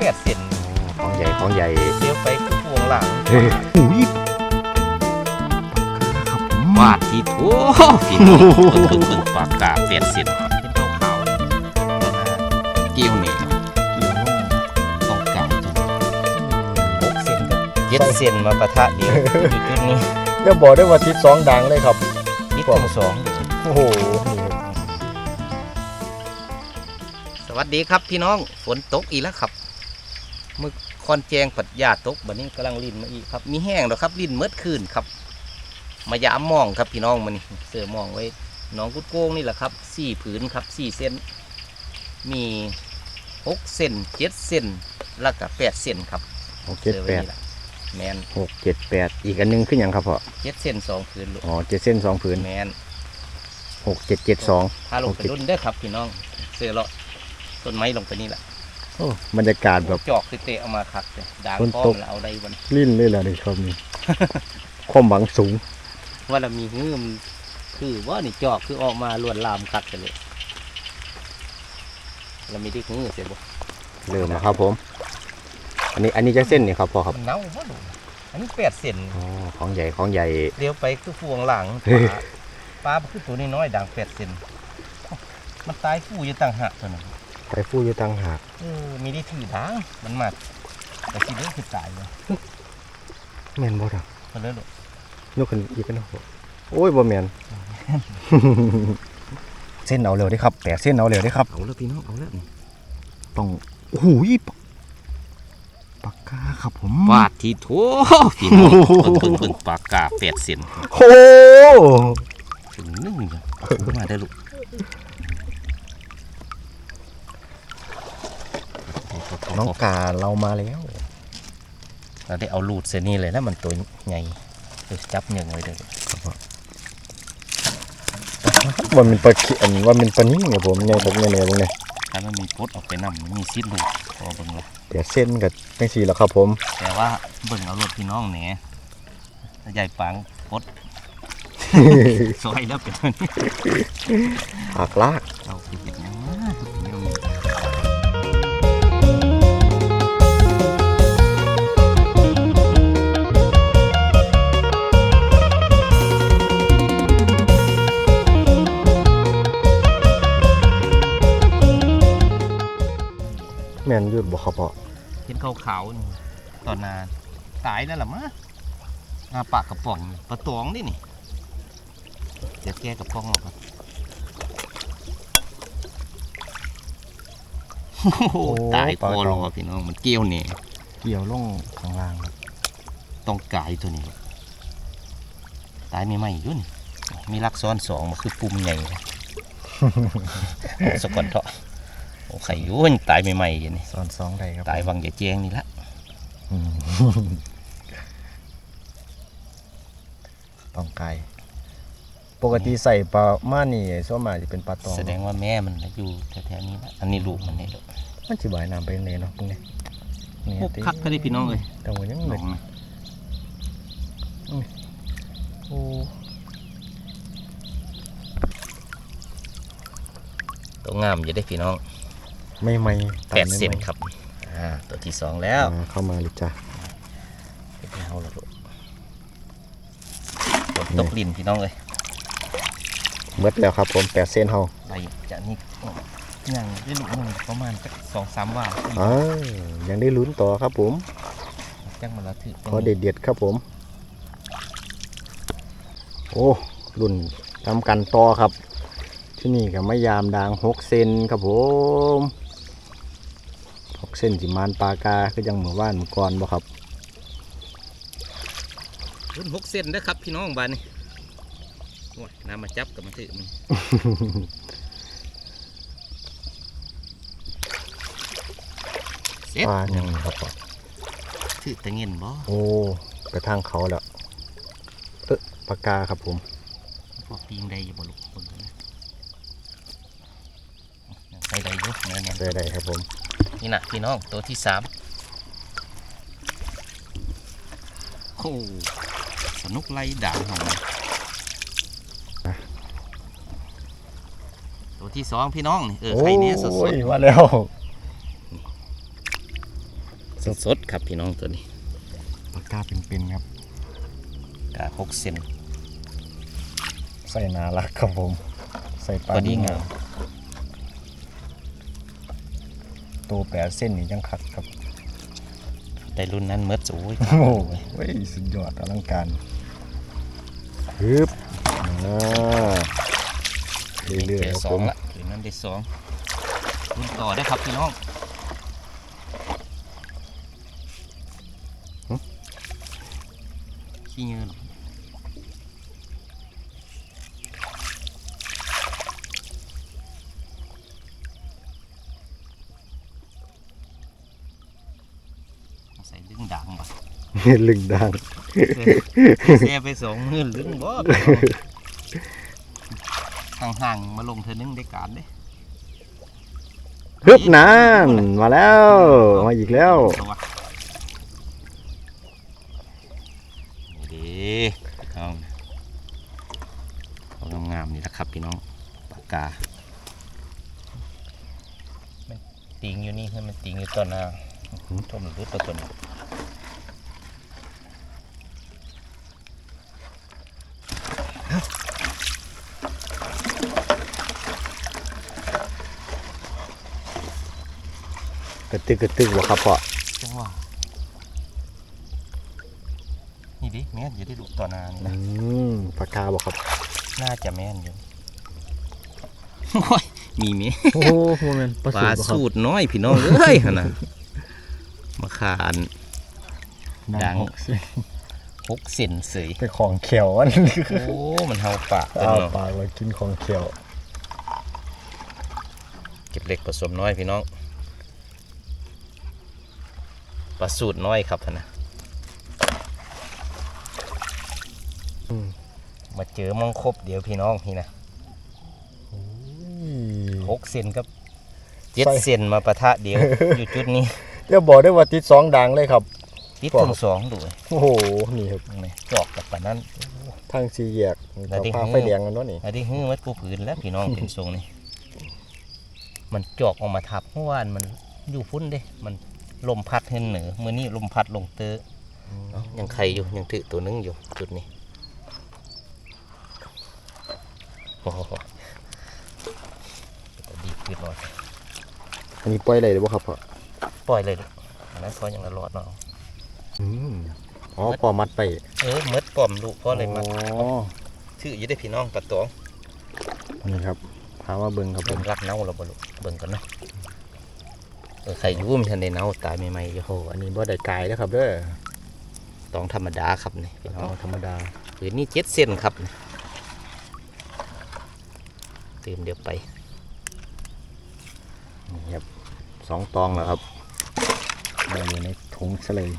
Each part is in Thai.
แปดเซนของใหญ่ของใหญ่เลี้ยวไปคือพวงหลังเฮ้ยหูยครับผมวาดที่ทั่วพี่น้องเบิ่งเบิ่งเบิ่งปากกาแปดเส้นเป็นขาวขาวๆนะฮะเกี่ยวนี่ต้องกำจังหกเซนกับเจ็ดเซนมาปะทะเดียวอยู่จุดนี้อย่าบอกได้ว่าทิศสองดังเลยครับทิศทั้งสองโอ้โหสวัสดีครับพี่น้องฝนตกอีกแล้วครับ มึกคอนแจงปัดยาตกบัดนี้กำลังลินมาอีกครับ มีแห้งแล้วครับลินเมื่อคืนครับ มายามมองครับพี่น้องมันนี่เสือมองไว้หน้องกุดโกงนี่แหละครับสี่ผืนครับสี่เส้น มีหกเส้นเจ็ดเส้นแล้วก็แปดเส้นครับหกเจ็ดสือแปไว้ดนี่ล่ะแมนหกเจ็ดแปดอีกอันหนึงขึ้นยังครับพ่อเจ็ดเส้นสองผืนลูกอ๋อเจ็ดเส้นสองผืนแมนหกเจ็ดเจ็ดสองพาลงไปรุ่นเด้อครับพี่น้องเสือเลาะต้นไม้ลงไปนี่แหละโอ้บรรยากาศแบบ จอกคือเตะเอามาคักเลยด่างฝนพร้อตมกแล้วเอาได้วันลิ้นเลยล่ะในชมนี้ความหวังสูง ว่าเรามีหื้มคือว่านี่จอกคือออกมาลวนลามคักกันเลยเรามีที่หื้อเสียบ่เริ่มแล้วครับผม อันนี้อันนี้จะเส้นนี่ครับพ่อครับมันเน่าบ่ดูอันนี้แปดเซนอ๋อของใหญ่ของใหญ่ เลี้ยวไปคือพวงหลังเฮ้ยปลาปลาคือตัวน้อยๆด่างแปดเซนมันตายฟูอยู่ต่างหากตัวนั้น ไปฟู่อยู่ตั้งหากเออมีได้ถือด่างมันมาแต่ทีนี้คือตายเลยแมนบ่ดอกมันเลยลูกยกขึ้นอีกกันนะพ่อโอ้ยบ่แมนเส้นเอาเร็วได้ครับแปดเส้นเอาเร็วได้ครับเอาแล้วพี่น้องเอาแล้วต้องโอ้โหปากปากกาครับผมวาดที่ทั่วพี่น้องเบิ่งเบิ่งเบิ่งปากกาแปดเส้นโอ้ถึงนึ่งยังเอามาได้ลูก น้องกาเรามาแล้ว เราได้เอาลูดเส้นนี้เลยแล้วมันตัวใหญ่เดี๋ยวจับเหนึ่งไว้เด้อว่ามันปลาเขียนว่ามันปลานิ่งครับผมเนี่ยครับเนี่ยเนี่ยพวกเนี่ยถ้ามันมีพดออกไปนำมีซิดลูกพอเบิ่งละเดี๋ยวเส้นกับจังสีแล้วครับผม แต่ว่าเบิ่งเอารถพี่น้องแหน่ใหญ่ปังพดซอยแล้วเป็นหักลากเอาไปเห็ดหยังนะ นอยืดบ่ครับพ่อเห็นขาวๆนี่ตอนนาตายแล้วล่ะมะหน้าปากกระป๋องนี่ปลาตองนี่นี่เดี๋ยวแกกระป๋องออกครับโอ้โหตายคอรอพี่น้องมันเกี้ยวเนี่ยเกี่ยวลงข้างล่างครับต้องกายตัวนี้ตายไม่ไหมอยุ่นมีลักซ้อนสองมาคือปุ่มใหญ่เลยสกอนเถาะ โอ้ไข่อยุ่นตายไม่ไหมอย่างนี้ซ้อนสองได้ครับตายวังอย่าแจ้งนี่ละอืมต้องไกลปกติใส่ปลาม่านี่ส่วนมากจะเป็นปลาตองแสดงว่าแม่มันอยู่แถวๆนี้ละอันนี้ลูกมันนี่ลูกมันสิบายน้ำไปเลยเนาะพวกนี้นี่พวกคักก็ได้พี่น้องเลยแต่ว่ายังหลเลยงนะโอ้ตัวงามอย่าได้พี่น้อง ไม่ไม่แปดเซนครับอ่าตัวที่สองแล้วเข้ามาเลยจ้ะเป็นเฮาแล้วลูกฝนตกลินพี่น้องเลยเบิดแล้วครับผมแปดเซนเฮาไปจะนี่ยังได้ลูกหนึ่งประมาณสักสองสามว่าอ้าวยังได้ลุ้นต่อครับผมจังมาละถือขอเด็ดเด็ดๆครับผม โอ้รุ่นทำกันต่อครับ ที่นี่กับมะยามด่างหกเซนครับผมหก เซนจิมานปลากาคือยังเหมือนว่านเมื่อก่อนบ่ครับรุ่นหกเซนนะครับพี่น้องบ้านนี่โอ้ยน้ำมาจับกับมาถือมันเสร็จปลายังครับพ่อถือตะเงินบ่โอ้กระทั่งเขาแล้วเออปลากาครับผมพวกปีงได้อยู่บ่ลูกเบิ่งกันนะได้ได้อยุเนื้อเนี่ยได้ได้ครับผม นี่นะพี่น้องตัวที่สามโอ้สนุกไล่ด่างของมันตัวที่สองพี่น้องนี่เออไข่เนี้ยสโอ้ดยมาแล้วสดๆครับพี่น้องตัวนี้ปากกาเป็นๆครับกาหกเซนใส่นารักครับผม ใส่ปลาพอดีงาม ตัวแปดเส้นนี่ยังคักครับได้รุ่นนั้นเมื่อโอ้ยโอ้โหเว้ยสุดยอดอลังการฮึบอ่าเรื่อยเจอๆคสรับอผงมละรุ่นนั้นได้สองรุ่นต่อได้ครับพี่น้องขี้เงินใส่ดึงดังบ่ ลึงดังแซ่ไปสองหมื่นลึงบ่ห่างๆมาลงเธอนึงได้การเด้ฮึบนานมาแล้วมาอีกแล้วนี่ดีน้องเอางามๆนี่แหละครับพี่น้องปากกามันติงอยู่นี่ให้มันติงอยู่ต้นนะต้นรุดตัวต้น กระตึกกระตึกวะครับพ่อจังหวะนี่ดิแม่นอยู่ที่ลูกต่อนานี่อืนะมปากกาบอกครับน่าจะแม่นอยู่โอ้ยมีไหมโอ้โหมันปปลาลาสูสูตรตรน้อยพี่น้องเอ้ยหั่นนะมาขานบ่ดัครับงหกเซนเสยเป็นของเขียวอันนี้โอ้มันเฮาปากอ้าวเนาะปลาเรากินของเขียว เก็บเล็กผสมน้อยพี่น้อง ปลาสูตรน้อยครับหั่นนะอืมมาเจอมองครบเดี๋ยวพี่น้องพี่นะหกเซนกับเจ็ดใส่เซนมาปะทะเดียวอยู่จุดนี้เดี๋ยวบอกได้ว่าติดสองดังเลยครับ ติดบอกทั้งสองด้วยโอ้โหนี่ครับนี่จอกกับปานนั้นทางสีแยกแล้วที่พาไฟแดงกันเนาะนี่อันนี้ฮื้อมัดกูผืนแล้วพี่น้องเป็นทรงนี่มันจอกออกมาทับเมื่อวานมันอยู่พุ่นเด้ มัน ลมพัดเห็นเหนือมื่อนี้ลมพัดลงเตอเอ้ายังไข่อยู่ยังถือตัวนึงอยู่จุดนี้โอ้โหแต่ดีขึ้นหน่อยอันนี้ปล่อยอะไรหรือเปล่าครับพ่อปล่อยเลยลูกอันนั้นพอยังละรอดเนาะอืมอ๋อพอมัดไป เออเมดปลอมลูกเพราะอะไรมาอ๋อชื่ออยู่ได้พี่น้องปัดตองนี่ครับพามาเบิ่งครับผเบิ่มงรักเน่าเราบ่ลูกเบิ่งกันเนาะเออ ไข่อยุ่มนทันได้เน่าตายใหม่ๆอยู่โอ้อันนี้บ่ได้กายแล้วครับเด้อตองธรรมดาครับนี่พี่น้เอาองธรรมดาผืนนี้เจ็ดเส้นครับเติมเดี๋ยวไปนี่ครับสองตองแล้วครับมาอยู่ในถุงซะเลย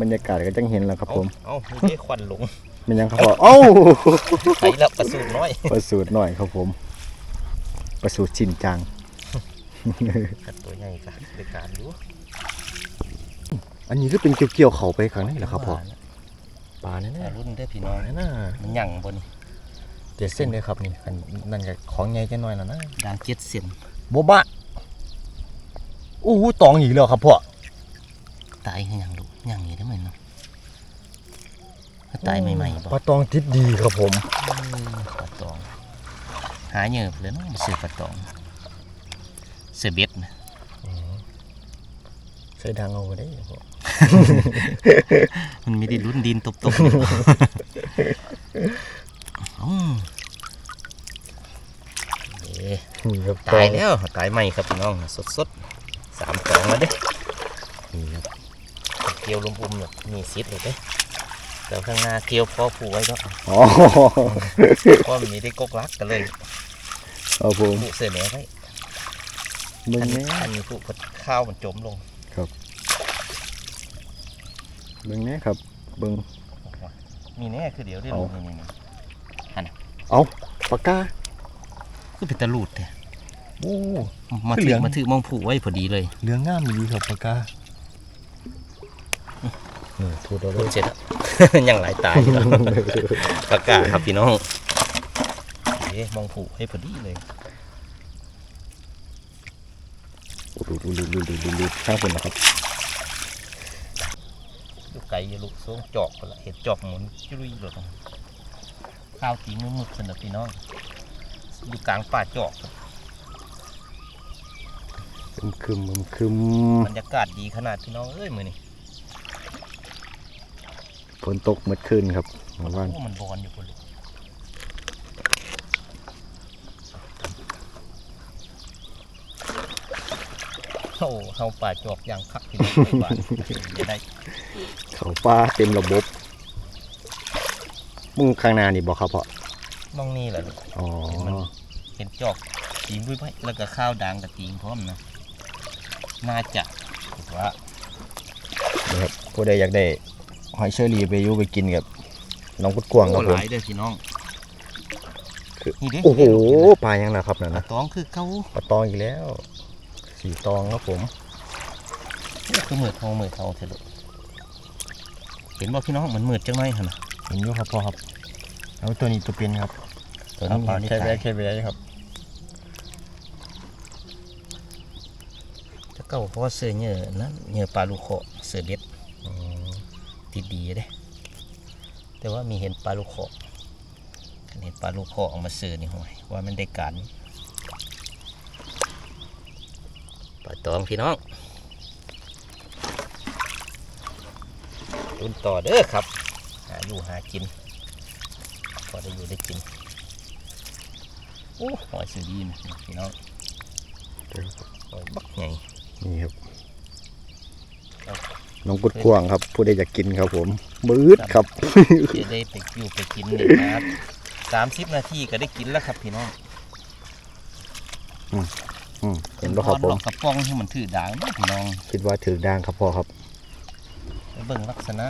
บรรยากาศก็จังเห็นแล้วครับผมเอ้าเอ้ามีควันหลงมันยังครับพ่อเอ้าไปแล้วประสูตรน้อยประสูตรหน่อยครับผม ประสูตรชินจังกัดตัวใหญ่กันในการดูอันนี้ก็เป็นเกี่ยวๆเขาไปข้างในเหรอครับพ่อปลาแน่อ่าๆรุ่นเด้อพี่ปน้อลางแน่มันหยั่งบนๆเจ็ดเส้นเลยครับนี่อันนั่นก็ของใหญ่จะน้อยแล้วนะด่างเจ็ดเส้นโบบะอู้หูตองอีกแล้วครับพ่อตายคือหยังลูกหยั่งอยู่ได้ไหมเนาะถ้าตายใหม่ๆปบ่ลาตองติดดีครับผมปลาตองหาเหยื่อเลยเนาะมาซื้อปลาตองเสือเบ็ดนะใส่ดังเอาไว้ได้พ่อมันไม่ได้ลุ้นดินตบๆอยู่อืมเอ๊ะนี่ครับตายแล้วตายใหม่ครับพี่น้องสดสดๆสามสองแล้วเด้นี่ครับเกลียวลมอุ้มเนี่ยมีซิดเลยเด้ แต่ข้างหน้าเกลียวพ่อผูไว้ก็อ๋อพ่อมีได้กกลักกันเลยครับผมผูเสือแหนไว้มึงอันนี้แน่อันนี้ผูกข้าวมันจมลงมึงแน่ครับเบิ่งมีแน่คือเดี๋ยวได้เอาลงนี่นี่เอาปากกาคือเป็นตะลูดแท้โอ้มาคือเหลืถือองมาถือมองผูไว้พอดีเลยเหลืองงามดีครับปากกา นี่ถูกแล้วเลพูดยเสร็จแล้วยังหลายตายอยู่ปากกาครับพี่น้องเอ๊ะมองผูให้พอดีเลยดูดูดูดูดูดูดูข้างบนนะครับลูกไก่อย่าลูกสูงจอกคนละเห็ดจอกหมุนจุ้ยหลดข้าวตีมือมึกคนละพี่น้องอยู่กลางป่าจอกครับคึมคึมคึมคึมบรรยากาศดีขนาดพี่น้องเอ้ยมือนี่ ฝนตกเมื่อคืนครับเมื่อวานโอ้มันบอนอยู่คนละโอ้เฮาป่าจอกอย่างคักพี่น้องไปบ้านจะได้เขาปลาเต็มระบบมุ่งข้างหน้านี่บอกครับพ่อมองนี่แหละลูกอ๋อเห็นจอกตีงด้วยไหมแล้วก็ข้าวดังกับตีงพร้อมนะน่าจะคิดว่านี่ครับผู้ใดอยากได้ หอยเชอรี่ไปอยูไปกินกับน้องกุดกวางครับโอ้ผหมลายเด้อพี่น้องคือนี่เด้โอ้โหปลายังนะครับนั่นปลานะตองคือเก้าปลาตองอีกแล้วสีตองครับผมคือมือทองมือทองเถอะลูกเห็นบ่พี่น้องมันมืดจังไรหั่นน่ะเห็นอยู่ครับพ่อครับแล้วตัวนี้ตัวเป็นครับตัวนี้ปลาเห็นแค่ได้แวะตายแค่แวะครับจะเก้าเพราะว่าเสื้อเหยื่อนั้นเหยื่อปลาลูกเคาะเสื้อเบ็ดอืม ติดดีเด้ แต่ว่ามีเห็นปลาลูกเคาะคันเห็นปลาลูกเคาะออกมาเสื้อนี่ห่วยว่ามันได้การปลาตองพี่น้องตุนต่อเด้อครับ หาอยู่หากิน พอได้อยู่ได้กินโอ้หอยสุดีนะพี่น้องหอยบักไงนี่ครับครับ น้องกุดกวางครับ ผู้ใดอยากกินครับผมมืดครับจะได้ไปอยู่ไปกินนี่ครับสามสิบนาทีก็ได้กินแล้วครับพี่น้องอืมเห็นป่ะครับผหลมอกกระป๋องที่มันถือด่างเนาะพี่น้อง คิดว่าถือด่างครับพ่อครับไปเบิ่งลักษณะ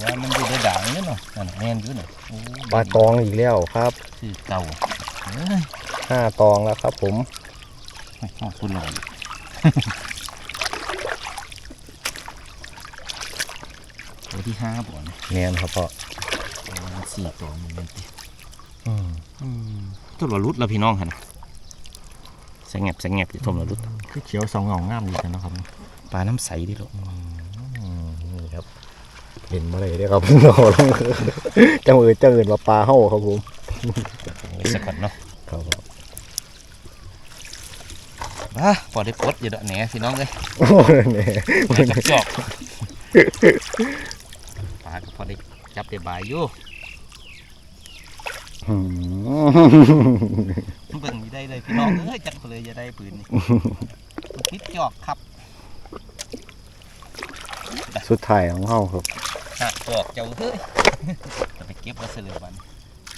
ว่ามันอยู่ในด่างเนี่ยเนาะนั่นน่ะแม่นอยู่เนี่ยโอ้ปลาตองอีกแล้วครับคือเก่าเอ้ยห้าตองแล้วครับ ผมขอบคุณหน่อยตัว ที่ห้าบ่เนี่ยเนียนครับพ่อประมาณสี่ตัวมันเป็นติอืมอืมตัวละรุดแล้วพี่น้องฮะนะสงบสงบอยู่ทมละรุดคือเขียวสองเหงางามดีกันนะครับปลาน้ำใสดิลูกอืมนี่ครับ เห็นมาเลยได้อครับเราลงจังเอิญจังเอิญว่าปลาเห่าครับผมไว้สักก่อนเนาะครับผมอะพอได้ปลดอยู่ดอกแหนพี่น้องเลยโอ้เนี่ยมาจับจอกปลา ก็พอได้จับได้บายอยู่อืมเบิ่งอยู่ได้เลยพี่น้องเอ้ยจับไปเลยจะได้ปืนนี่มันพิษจอกครับ สุดท้ายของเฮาครับหักจอกเจ้าเฮ้ยจะไปเก็บไว้เสลือวัน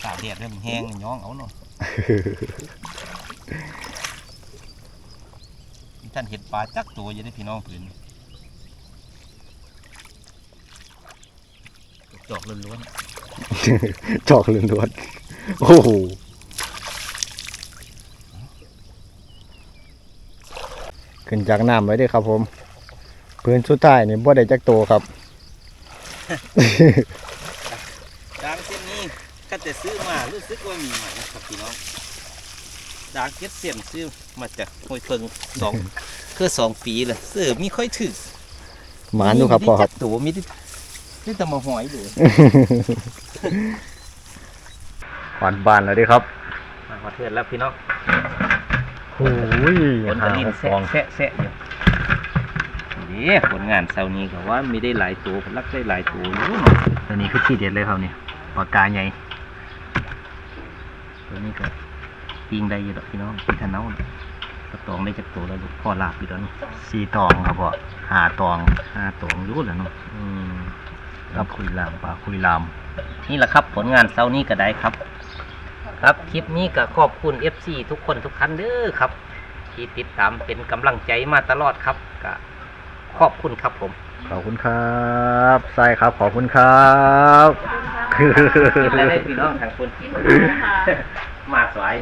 ตากแดดเริ่มนแห้งย้องเอาเนาะท่านเห็นปลาจักตัวอยู่ได้พี่น้องปืน จอกล้วนจอกล้วนๆโอ้โหขึ้นจากน้ำไว้เด้วยครับผม พื้นสุดท้ายนี่บ่ได้จักโตวครับ ๆดางเส้นนี้ก็จะซื้อมารู้สึกว่ามีใหม่ครับพี่น้องดางเก็ดเสียนซื้อมาจากห้วยเพิงสอง คือสองปีเลยซื้อมีค่อยถือหมานอยู่ครับพ่อครับ มีแต่ตัวมีแต่ มีแต่มาหอยดูหวานบานแล้วดิครับมาประเทศแล้วพี่น้องโอ้ยผลกระลินแซะแซะแซะอยู่นี่ผลงานเช้านี้ก็ว่ามีได้หลายตัวผลลักได้หลายตัวอยู่เนาะตัวนี้คือที่เด็ดเลยครับนี่ปากกาใหญ่ตัวนี้ก็ปิงได้อยู่ดอกพี่น้องพี่ทะเนาน่ะกระตองได้จากตัวแล้วลูกพ่อลาบอยู่ตอนนี้สี่ตองครับพ่อห้าตองห้าตัวอยู่แล้วเนาะอืม ครับคุยลามปลาคุยลามนี่แหละครับ ผลงานเช้านี้ก็ได้ครับ ครับคลิปนี้ก็ขอบคุณ FC ทุกคนทุกท่านเด้อครับ ที่ติดตามเป็นกำลังใจมาตลอดครับก็ขอบคุณครับผม ขอบคุณครับใช่ครับ ขอบคุณครับกินแล้วได้พี่น้องทางคนค่ะมาสวย